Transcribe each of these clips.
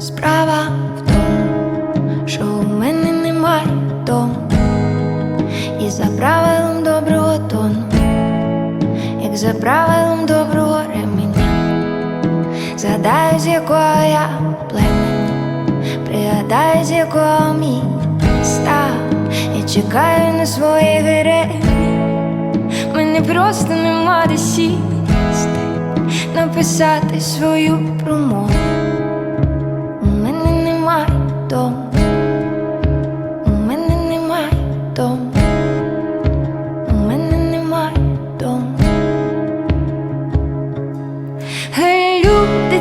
Справа в тому, що у мене немає дому, і за правилом доброго тону, як за правилом доброго ременя, згадаю, з якого я племені, пригадаю, з якого мій став і чекаю на свої гири. Мені просто нема де сісти, написати свою промову.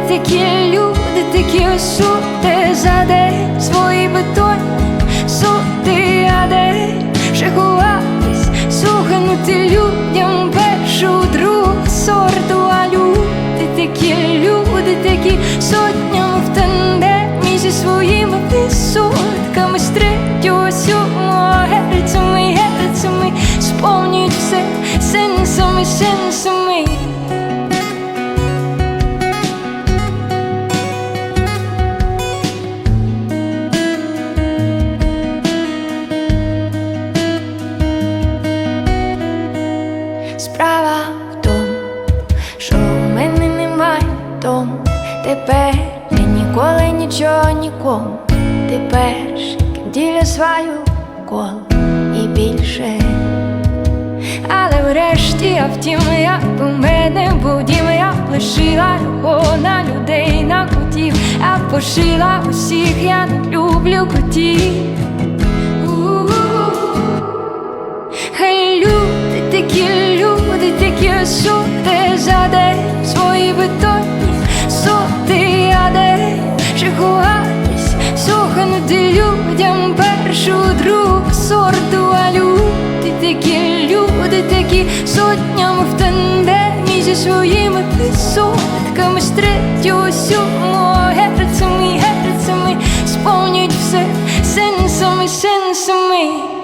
Такі, люди такі сути за день свої бетонні сути, а де вже ховатись, слуханути людям першу другу сорту, а люди такі, люди такі сотнями в тандемі зі своїми висотками з третього сьомого герцями, герцями сповнюють все сенсами, сенсами. Справа в тому, що в мене немає дому. Тепер я ніколи нічого нікому. Ти перший, діля свою коло і більше. Але врешті, а втім, як у мене був дім, я лишила його на людей, на котів, а пошила усіх, я не люблю котів. Хай люди такі, сути за день свої бетонні соти, а де ще ховатись, людям першу другу сорту, а люди такі, люди такі. Сотнями в тандемі зі своїми висотками з третього сьомого герцями, герцями сповнюють все сенсами, сенсами.